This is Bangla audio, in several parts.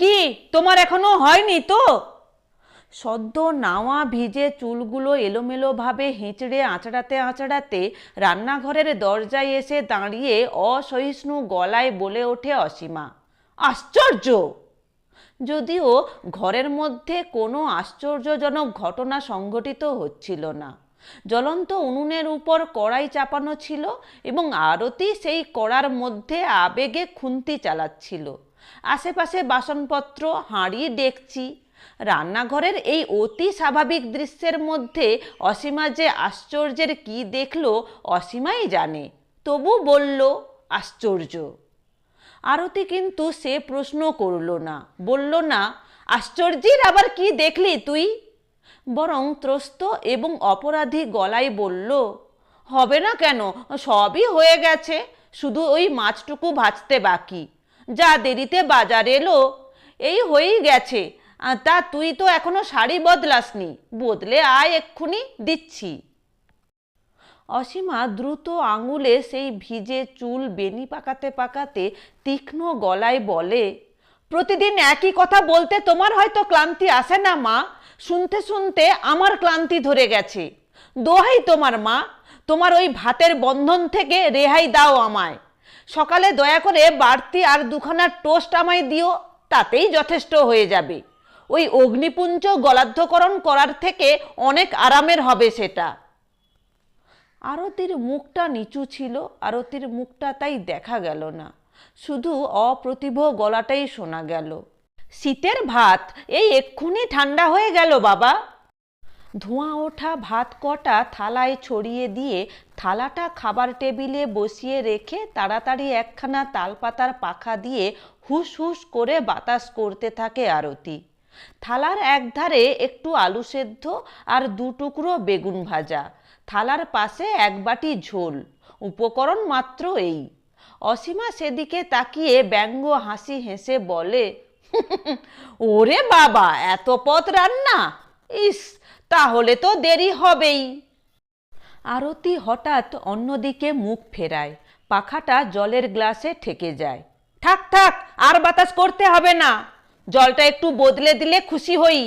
কি? তোমার এখনও হয়নি তো? সদ্য নাওয়া ভিজে চুলগুলো এলোমেলোভাবে হেঁচড়ে আঁচড়াতে আঁচড়াতে রান্নাঘরের দরজায় এসে দাঁড়িয়ে অসহিষ্ণু গলায় বলে ওঠে অসীমা, আশ্চর্য! যদিও ঘরের মধ্যে কোনো আশ্চর্যজনক ঘটনা সংঘটিত হচ্ছিল না। জ্বলন্ত উনুনের উপর কড়াই চাপানো ছিল এবং আরতি সেই কড়ার মধ্যে আবেগে খুন্তি চালাচ্ছিল। আশেপাশে বাসনপত্র হাঁড়ি, ডেকচি। রান্নাঘরের এই অতি স্বাভাবিক দৃশ্যের মধ্যে অসীমা যে আশ্চর্যের কি দেখল, অসীমাই জানে। তবু বলল, আশ্চর্য। আরতি কিন্তু সে প্রশ্ন করল না। বলল, না, আশ্চর্যের আবার কি দেখলি তুই? বরং ত্রস্ত এবং অপরাধী গলায় বলল, হবে না কেন, সবই হয়ে গেছে। শুধু ওই মাছটুকু ভাজতে বাকি। যা দেরিতে বাজার এলো। এই হয়েই গেছে। তা তুই তো এখনও শাড়ি বদলাসনি। বদলে আয় এক্ষুনি, দিচ্ছি। অসীমা দ্রুত আঙুলে সেই ভিজে চুল বেনি পাকাতে পাকাতে তীক্ষ্ণ গলায় বলে, প্রতিদিন একই কথা বলতে তোমার হয়তো ক্লান্তি আসে না, মা। শুনতে শুনতে আমার ক্লান্তি ধরে গেছে। দোহাই তোমার, মা। তোমার ওই ভাতের বন্ধন থেকে রেহাই দাও আমায়। সকালে দয়া করে বাড়তি আর দুখানা টোস্ট আমায় দিও, তাতেই যথেষ্ট হয়ে যাবে। ওই অগ্নিপুঞ্জ গলাধ্যকরণ করার থেকে অনেক আরামের হবে সেটা। আরতির মুখটা নিচু ছিল, আরতির মুখটা তাই দেখা গেল না। শুধু অপ্রতিভ গলাটাই শোনা গেল। শীতের ভাত, এই এক্ষুনি ঠান্ডা হয়ে গেল বাবা। ধোঁয়া ওঠা ভাত কটা থালায় ছড়িয়ে দিয়ে থালাটা খাবার টেবিলে বসিয়ে রেখে তাড়াতাড়ি একখানা তালপাতার পাখা দিয়ে হুস হুস করে বাতাস করতে থাকে আরতি। থালার একধারে একটু আলু সেদ্ধ আর দু টুকরো বেগুন ভাজা। থালার পাশে এক বাটি ঝোল। উপকরণ মাত্র এই। অসীমা সেদিকে তাকিয়ে ব্যঙ্গ হাসি হেসে বলে ওরে বাবা, এত পথ রান্না? ইস তাহলে তো দেরি হবেই। আরতি হঠাৎ অন্যদিকে মুখ ফেরায়। পাখাটা জলের গ্লাসে ঠেকে যায়। থাক থাক, আর বাতাস করতে হবে না। জলটা একটু বদলে দিলে খুশি হই।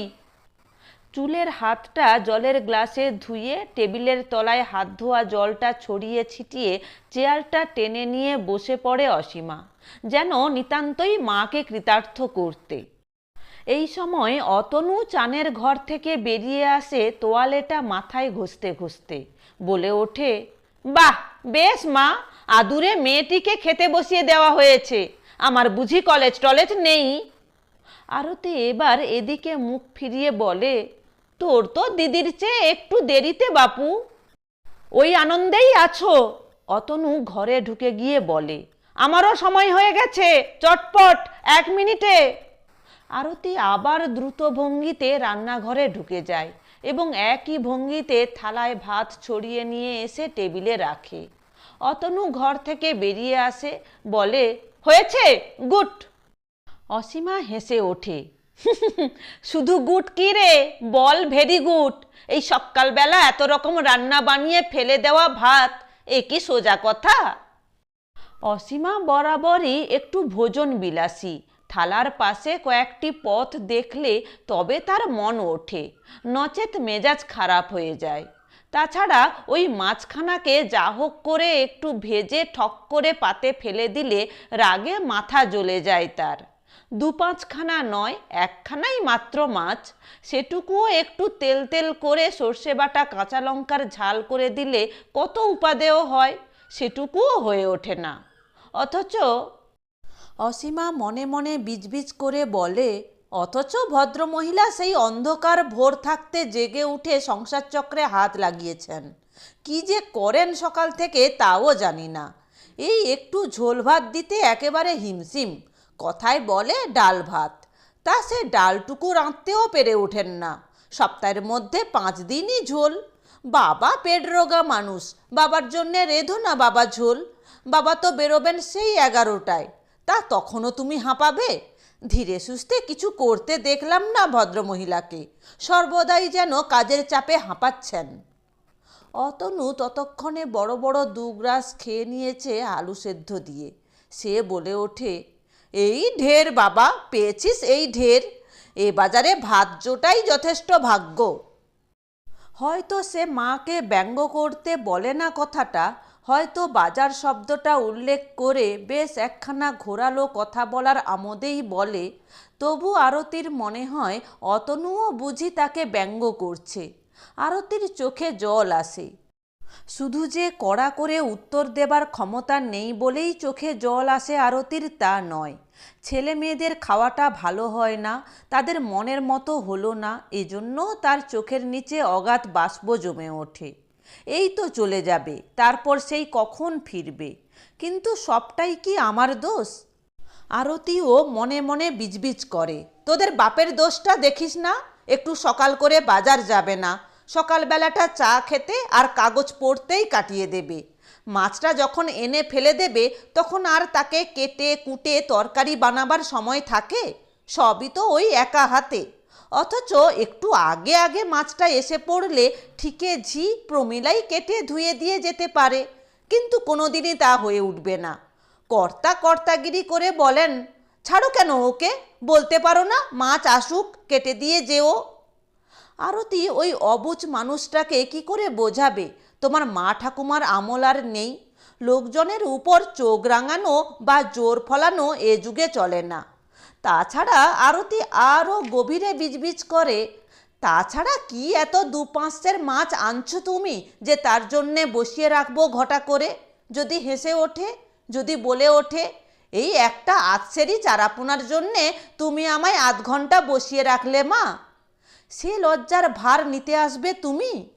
চুলের হাতটা জলের গ্লাসে ধুয়ে টেবিলের তলায় হাত ধোয়া জলটা ছড়িয়ে ছিটিয়ে চেয়ারটা টেনে নিয়ে বসে পড়ে অসীমা, যেন নিতান্তই মাকে কৃতার্থ করতে। এই সময় অতনু চানের ঘর থেকে বেরিয়ে আসে তোয়ালেটা মাথায় ঘষতে ঘষতে। বলে ওঠে, বাহ, বেশ মা, আদুরে মেয়েটিকে খেতে বসিয়ে দেওয়া হয়েছে। আমার বুঝি কলেজ টলেজ নেই? আরতি এবার এদিকে মুখ ফিরিয়ে বলে, তোর তো দিদির চেয়ে একটু দেরিতে বাপু। ওই আনন্দেই আছো? অতনু ঘরে ঢুকে গিয়ে বলে, আমারও সময় হয়ে গেছে, চটপট, এক মিনিটে। আরতি আবার দ্রুত ভঙ্গিতে রান্নাঘরে ঢুকে যায় এবং একই ভঙ্গিতে থালায় ভাত ছড়িয়ে নিয়ে এসে টেবিলে রাখে। অতনু ঘর থেকে বেরিয়ে আসে, বলে, হয়েছে, গুট! অসীমা হেসে ওঠে শুধু গুট কি রে? বল ভেরি গুট! এই সকালবেলা এত রকম রান্না বানিয়ে ফেলে দেওয়া ভাত, এ কি সোজা কথা? অসীমা বরাবরই একটু ভোজন বিলাসী থালার পাশে কয়েকটি পথ দেখলে তবে তার মন ওঠে। নচেত মেজাজ খারাপ হয়ে যায়। তাছাড়া ওই মাছখানাকে যা হোক করে একটু ভেজে ঠক করে পাতে ফেলে দিলে রাগে মাথা জ্বলে যায় তার। দু পাঁচখানা নয়, একখানাই মাত্র মাছ। সেটুকুও একটু তেল তেল করে সর্ষে বাটা কাঁচা লঙ্কার ঝাল করে দিলে কত উপাদেয় হয় সেটুকুও হয়ে ওঠে না। অথচ অসীমা মনে মনে বিজবিজ করে বলে, অথচ ভদ্রমহিলা সেই অন্ধকার ভোর থাকতে জেগে উঠে সংসার চক্রে হাত লাগিয়েছেন। কি যে করেন সকাল থেকে তাও জানি না। এই একটু ঝোল ভাত দিতে একেবারে হিমসিম কথায় বলে ডাল ভাত। তা সে ডালটুকু রাঁধতেও পেরে ওঠেন না। সপ্তাহের মধ্যে পাঁচ দিনই ঝোল। বাবা পেট রোগা মানুষ। বাবার জন্যে রেধো না বাবা ঝোল। বাবা তো বেরোবেন সেই এগারোটায়। তা তখনও তুমি হাঁপাবে। ধীরে সুস্থে কিছু করতে দেখলাম না ভদ্রমহিলাকে। সর্বদাই যেন কাজের চাপে হাঁপাচ্ছেন। অতনু ততক্ষণে বড় বড় দু গ্রাস খেয়ে নিয়েছে আলু সেদ্ধ দিয়ে। সে বলে ওঠে, এই ঢের বাবা, পেয়েছিস এই ঢের? এ বাজারে ভাত জোটাই যথেষ্ট ভাগ্য। হয়তো সে মাকে ব্যঙ্গ করতে বলে না কথাটা হয়তো বাজার শব্দটা উল্লেখ করে বেশ একখানা ঘোরালো কথা বলার আমোদেই বলে, তবু আরতির মনে হয় অতনুও বুঝি তাকে ব্যঙ্গ করছে। আরতির চোখে জল আসে। শুধু যে কড়া করে উত্তর দেবার ক্ষমতা নেই বলেই চোখে জল আসে আরতির তা নয়। ছেলে মেয়েদের খাওয়াটা ভালো হয় না, তাদের মনের মতো হলো না এজন্য তার চোখের নিচে অগাধ বাষ্প জমে ওঠে। এই তো চলে যাবে, তারপর সেই কখন ফিরবে? কিন্তু সবটাই কি আমার দোষ? আরতিও মনে মনে বিজবিজ করে, তোদের বাপের দোষটা দেখিস না? একটু সকাল করে বাজার যাবে না, সকালবেলাটা চা খেতে আর কাগজ পড়তেই কাটিয়ে দেবে। মাছটা যখন এনে ফেলে দেবে, তখন আর তাকে কেটে কুটে তরকারি বানাবার সময় থাকে? সবই তো ওই একা হাতে। অথচ একটু আগে আগে মাছটা এসে পড়লে ঠিকে ঝি প্রমিলাই কেটে ধুয়ে দিয়ে যেতে পারে। কিন্তু কোনোদিনই তা হয়ে উঠবে না। কর্তা কর্তাগিরি করে বলেন, ছাড়ো কেন ওকে? বলতে পারো না, মাছ আসুক, কেটে দিয়ে যেও। আরতি ওই অবুজ মানুষটাকে কি করে বোঝাবে? তোমার মা ঠাকুমার আমল আর নেই। লোকজনের উপর চোখ রাঙানো বা জোর ফলানো এ যুগে চলে না। তাছাড়া আরতি আরও গভীরে বিজবিজ করে। তাছাড়া কি এত দু পাঁচের মাছ আনছো তুমি যে তার জন্যে বসিয়ে রাখব ঘটা করে? যদি হেসে ওঠে, যদি বলে ওঠে, এই একটা আধসেরি চারাপোনার জন্যে তুমি আমায় আধ ঘণ্টা বসিয়ে রাখলে মা? সে লজ্জার ভার নিতে আসবে তুমি?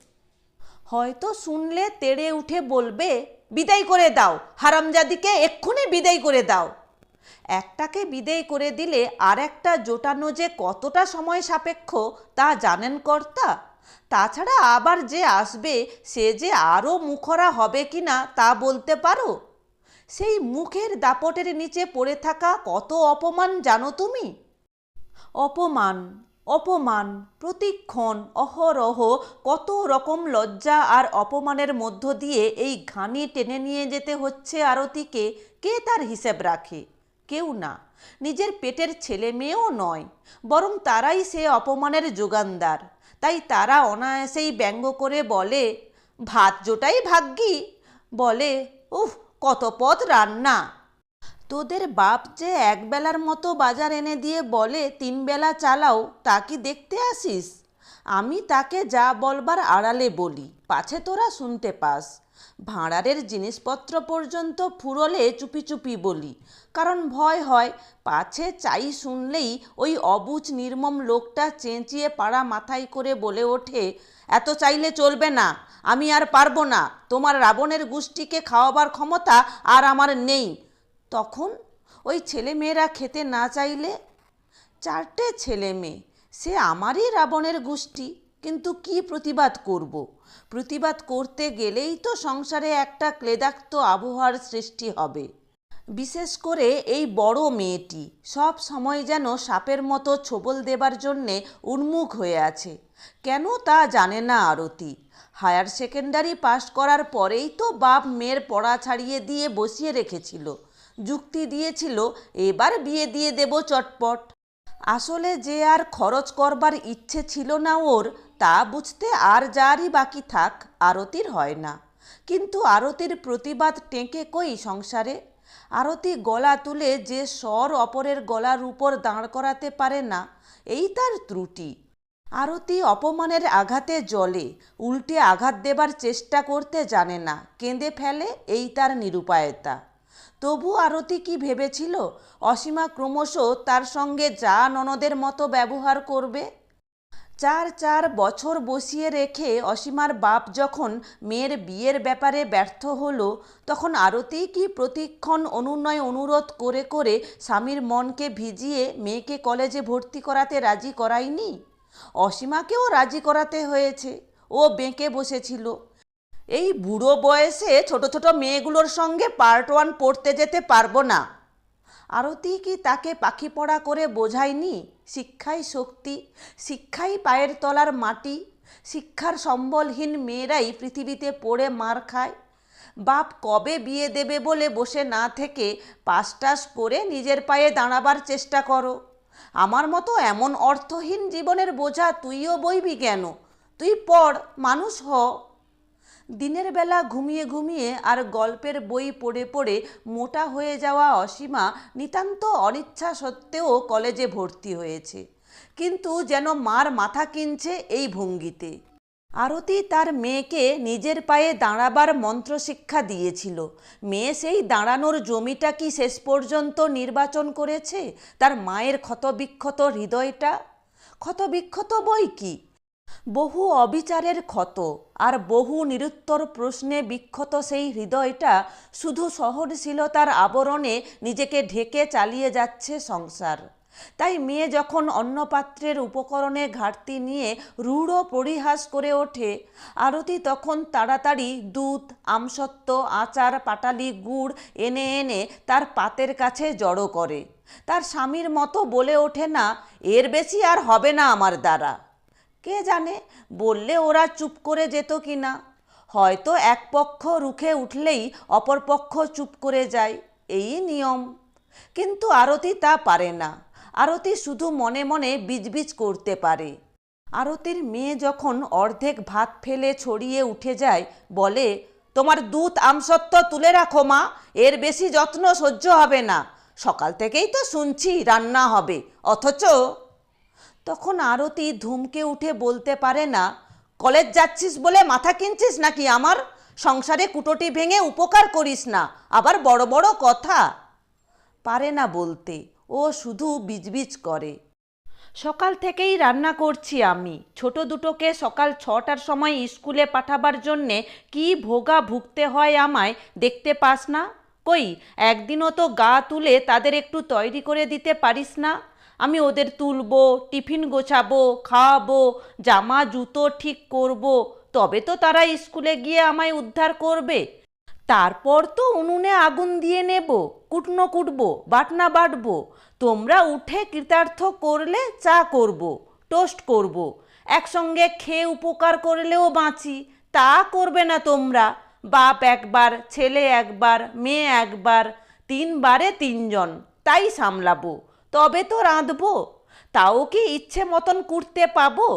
হয়তো শুনলে তেড়ে উঠে বলবে, বিদায় করে দাও, হারামজাদিকে এক্ষুনি বিদায় করে দাও। একটাকে বিদেয় করে দিলে আর একটা জোটানো যে কতটা সময় সাপেক্ষ তা জানেন কর্তা? তাছাড়া আবার যে আসবে, সে যে আরও মুখরা হবে কি না তা বলতে পারো? সেই মুখের দাপটের নিচে পড়ে থাকা কত অপমান জানো তুমি? অপমান অপমান, প্রতিক্ষণ, অহরহ, কত রকম লজ্জা আর অপমানের মধ্য দিয়ে এই ঘানি টেনে নিয়ে যেতে হচ্ছে আরতিকে। কে তার হিসেব রাখে? কেউ না। নিজের পেটের ছেলে মেয়েও নয়, বরং তারাই সে অপমানের যোগানদার। তাই তারা অনায়াসেই ব্যঙ্গ করে বলে, ভাত জোটাই ভাগ্যি। বলে, উফ, কত পথ রান্না। তোদের বাপ যে একবেলার মতো বাজার এনে দিয়ে বলে তিন বেলা চালাও, তা কি দেখতে আসিস? আমি তাকে যা বলবার আড়ালে বলি, পাছে তোরা শুনতে পাস। ভাঁড়ারের জিনিসপত্র পর্যন্ত ফুরলে চুপি চুপি বলি কারণ ভয় হয়, পাছে চাই শুনলেই ওই অবুজ নির্মম লোকটা চেঁচিয়ে পাড়া মাথায় করে বলে ওঠে, এত চাইলে চলবে না, আমি আর পারব না, তোমার রাবণের গোষ্ঠীকে খাওয়াবার ক্ষমতা আর আমার নেই তখন ওই ছেলে মেয়েরা খেতে না চাইলে, চারটে ছেলে মেয়ে সে আমারই রাবণের গোষ্ঠী, কিন্তু কি প্রতিবাদ করব। প্রতিবাদ করতে গেলেই তো সংসারে একটা ক্লেদাক্ত আবহাওয়ার সৃষ্টি হবে। বিশেষ করে এই বড় মেয়েটি সব সময় যেন সাপের মতো ছোবল দেবার জন্যে উন্মুখ হয়ে আছে। কেন তা জানে না আরতি। হায়ার সেকেন্ডারি পাশ করার পরেই তো বাপ মেয়ের পড়া ছাড়িয়ে দিয়ে বসিয়ে রেখেছিল। যুক্তি দিয়েছিল, এবার বিয়ে দিয়ে দেব চটপট। আসলে যে আর খরচ করবার ইচ্ছে ছিল না ওর তা বুঝতে আর যারই বাকি থাক, আরতির হয় না। কিন্তু আরতির প্রতিবাদ টেঁকে কই সংসারে? আরতি গলা তুলে যে স্বর অপরের গলার উপর দাঁড় করাতে পারে না, এই তার ত্রুটি। আরতি অপমানের আঘাতে জলে উল্টে আঘাত দেবার চেষ্টা করতে জানে না, কেঁদে ফেলে এই তার নিরুপায়তা। তবু আরতি কি ভেবেছিল? অসীমা ক্রমশ তার সঙ্গে যা ননদের মতো ব্যবহার করবে? চার চার বছর বসিয়ে রেখে অসীমার বাপ যখন মেয়ের বিয়ের ব্যাপারে ব্যর্থ হলো, তখন আরতি কি প্রতিক্ষণ অনুনয় অনুরোধ করে করে স্বামীর মনকে ভিজিয়ে মেয়েকে কলেজে ভর্তি করাতে রাজি করায়নি? অসীমাকেও রাজি করাতে হয়েছে। ও বেঁকে বসেছিল। এই বুড়ো বয়সে ছোট ছোট মেয়েগুলোর সঙ্গে পার্ট ওয়ান পড়তে যেতে পারব না। আরতি কি তাকে পাখি পড়া করে বোঝায়নি? শিক্ষাই শক্তি, শিক্ষাই পায়ের তলার মাটি, শিক্ষার সম্বলহীন মেয়েরাই পৃথিবীতে পড়ে মার খায়। বাপ কবে বিয়ে দেবে বলে বসে না থেকে পাস টাস করে নিজের পায়ে দাঁড়াবার চেষ্টা করো। আমার মতো এমন অর্থহীন জীবনের বোঝা তুইও বইবি কেন? তুই পড়, মানুষ হ। দিনের বেলা ঘুমিয়ে ঘুমিয়ে আর গল্পের বই পড়ে পড়ে মোটা হয়ে যাওয়া অসীমা নিতান্ত অনিচ্ছা সত্ত্বেও কলেজে ভর্তি হয়েছে। কিন্তু যেন মার মাথা কিনছে এই ভঙ্গিতে। আরতি তার মেয়েকে নিজের পায়ে দাঁড়াবার মন্ত্র শিক্ষা দিয়েছিল। মেয়ে সেই দাঁড়ানোর জমিটা কি শেষ পর্যন্ত নির্বাচন করেছে? তার মায়ের ক্ষতবিক্ষত হৃদয়টা? ক্ষতবিক্ষত বই কি? বহু অবিচারের ক্ষত আর বহু নিরুত্তর প্রশ্নে বিক্ষত সেই হৃদয়টা শুধু সহনশীলতার আবরণে নিজেকে ঢেকে চালিয়ে যাচ্ছে সংসার। তাই মেয়ে যখন অন্নপাত্রের উপকরণে ঘাটতি নিয়ে রূঢ় পরিহাস করে ওঠে, আরতি তখন তাড়াতাড়ি দুধ আমসত্ব আচার, পাটালি, গুড় এনে এনে তার পাতের কাছে জড়ো করে। তার স্বামীর মতো বলে ওঠে, না, এর বেশি আর হবে না আমার দ্বারা। কে জানে? বললে ওরা চুপ করে যেত কি না হয়তো এক পক্ষ রুখে উঠলেই অপর পক্ষ চুপ করে যায়, এই নিয়ম। কিন্তু আরতি তা পারে না। আরতি শুধু মনে মনে বিজবিজ করতে পারে। আরতির মেয়ে যখন অর্ধেক ভাত ফেলে ছড়িয়ে উঠে যায়, বলে, তোমার দুধ আমসত্ত্ব তুলে রাখো মা, এর বেশি যত্ন সহ্য হবে না। সকাল থেকেই তো শুনছি রান্না হবে, অথচ তখন আরতি ধুমকে উঠে বলতে পারে, না, কলেজ যাচ্ছিস বলে মাথা কিনছিস নাকি আমার? সংসারে কুটোটি ভেঙে উপকার করিস না, আবার বড় বড় কথা। পারে না বলতে, ও শুধু বিজবিজ করে। সকাল থেকেই রান্না করছি আমি। ছোট দুটোকে সকাল ছটার সময় স্কুলে পাঠাবার জন্যে কি ভোগা ভুগতে হয় আমায় দেখতে পাস না? কই, একদিনও তো গা তুলে তাদের একটু তৈরি করে দিতে পারিস না? আমি ওদের তুলবো, টিফিন গোছাবো, খাওয়াবো, জামা, জুতো ঠিক করব। তবে তো তারা স্কুলে গিয়ে আমায় উদ্ধার করবে। তারপর তো উনুনে আগুন দিয়ে নেব, কুটনো কুটবো, বাটনা বাটবো। তোমরা উঠে কৃতার্থ করলে চা করব, টোস্ট করব। একসঙ্গে খেয়ে উপকার করলেও বাঁচি, তা করবে না তোমরা। বাপ একবার, ছেলে একবার, মেয়ে একবার, তিনবারে তিনজন, তাই সামলাবো। তবে তো রাঁধবো, তাও কি ইচ্ছে মতন করতে পাবো?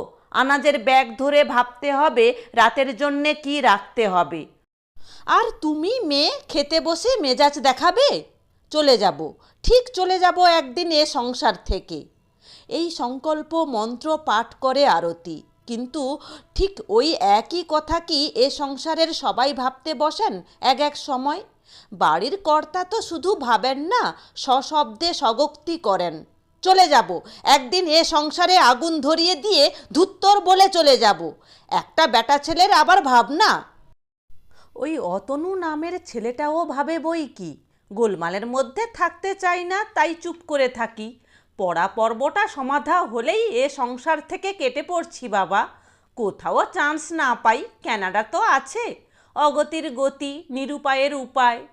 আনাজের ব্যাগ ধরে ভাবতে হবে, রাতের জন্যে কি রাখতে হবে? আর তুমি মেয়ে, খেতে বসে মেজাজ দেখাবে? চলে যাব, ঠিক চলে যাব একদিন এ সংসার থেকে। এই সংকল্প মন্ত্র পাঠ করে আরতি, কিন্তু ঠিক ওই একই কথা কি এ সংসারের সবাই ভাবতে বসেন এক এক সময়? বাড়ির কর্তা তো শুধু ভাবেন না, সশব্দে স্বগক্তি করেন। চলে যাব। একদিন এ সংসারে আগুন ধরিয়ে দিয়ে ধুত্তর বলে চলে যাব। একটা বেটা ছেলের আবার ভাবনা? ওই অতনু নামের ছেলেটাও ভাবে বই কি? গোলমালের মধ্যে থাকতে চাই না, তাই চুপ করে থাকি। পড়া পর্বটা সমাধা হলেই এ সংসার থেকে কেটে পড়ছি বাবা। কোথাও চান্স না পাই ক্যানাডা তো আছে। অগতির গতি, নিরুপায়ের উপায়।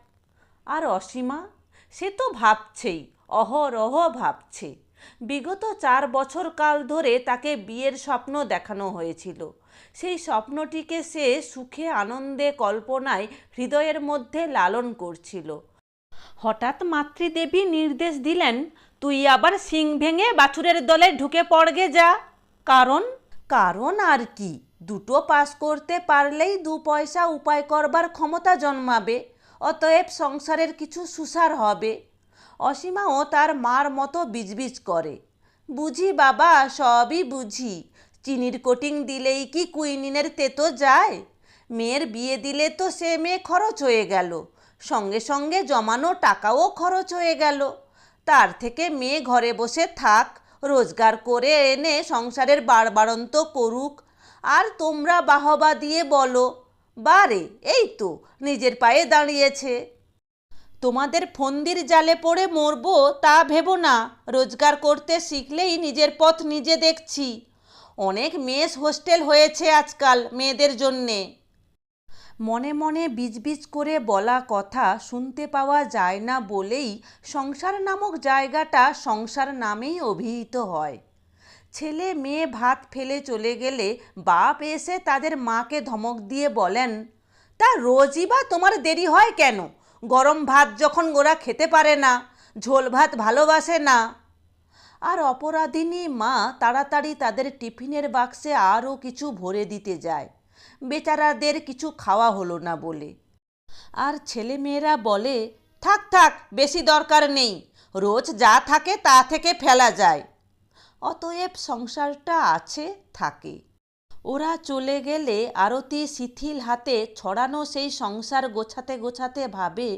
আর অসীমা? সে তো ভাবছেই, অহরহ ভাবছে। বিগত চার বছর কাল ধরে তাকে বিয়ের স্বপ্ন দেখানো হয়েছিল। সেই স্বপ্নটিকে সে সুখে আনন্দে কল্পনায় হৃদয়ের মধ্যে লালন করছিল। হঠাৎ মাতৃদেবী নির্দেশ দিলেন, তুই আবার সিং ভেঙে বাছুরের দলে ঢুকে পড়গে যা। কারণ? কারণ আর কি? দুটো পাস করতে পারলেই দু পয়সা উপায় করবার ক্ষমতা জন্মাবে, অতএব সংসারের কিছু সুসার হবে। অসীমাও তার মার মতো বিজবিজ করে। বুঝি বাবা, সবই বুঝি। চিনির কোটিং দিলেই কি কুইনিনের তেতো যায়? মেয়ের বিয়ে দিলে তো সে মেয়ে খরচ হয়ে গেল। সঙ্গে সঙ্গে জমানো টাকাও খরচ হয়ে গেল। তার থেকে মেয়ে ঘরে বসে থাক, রোজগার করে এনে সংসারের বাড়বাড়ন্ত করুক আর তোমরা বাহবা দিয়ে বলো, বারে, এই তো, নিজের পায়ে দাঁড়িয়েছে। তোমাদের ফন্দির জালে পড়ে মরবো তা ভেবো না, রোজগার করতে শিখলেই নিজের পথ নিজে দেখছি। অনেক মেস হোস্টেল হয়েছে আজকাল মেয়েদের জন্যে। মনে মনে বিজবিজ করে বলা কথা শুনতে পাওয়া যায় না বলেই সংসার নামক জায়গাটা সংসার নামেই অভিহিত হয়। ছেলে, মেয়ে ভাত ফেলে চলে গেলে বাপ এসে তাদের মাকে ধমক দিয়ে বলেন, তা রোজই বা তোমার দেরি হয় কেন? গরম ভাত যখন ওরা খেতে পারে না, ঝোল ভাত ভালোবাসে না। আর অপরাধিনী মা তাড়াতাড়ি তাদের টিফিনের বাক্সে আরও কিছু ভরে দিতে যায়। বেচারাদের কিছু খাওয়া হলো না বলে। আর ছেলেমেয়েরা বলে, থাক থাক, বেশি দরকার নেই। রোজ যা থাকে তা থেকে ফেলা যায়। অতএব সংসারটা আছে, থাকে। ওরা চলে গেলে আরতি শিথিল হাতে ছড়ানো সেই সংসার গোছাতে গোছাতে ভাবে,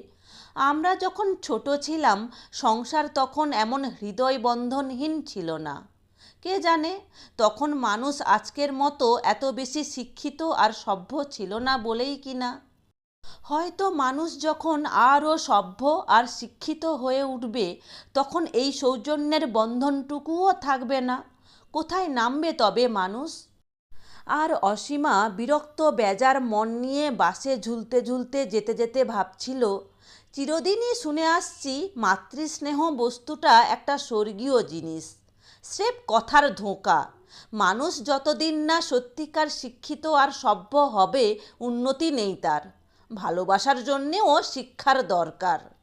আমরা যখন ছোট ছিলাম, সংসার তখন এমন হৃদয় বন্ধনহীন ছিল না। কে জানে, তখন মানুষ আজকের মতো এত বেশি শিক্ষিত আর সভ্য ছিল না বলেই কি না হয়তো মানুষ যখন আরও সভ্য আর শিক্ষিত হয়ে উঠবে, তখন এই সৌজন্যের বন্ধনটুকুও থাকবে না। কোথায় নামবে তবে মানুষ? আর অসীমা বিরক্ত বেজার মন নিয়ে বাসে ঝুলতে ঝুলতে যেতে যেতে ভাবছিল, চিরদিনই শুনে আসছি মাতৃস্নেহ বস্তুটা একটা স্বর্গীয় জিনিস। স্রেফ কথার ধোঁকা। মানুষ যতদিন না সত্যিকার শিক্ষিত আর সভ্য হবে, উন্নতি নেই তার। ভালোবাসার জন্যেও শিক্ষার দরকার।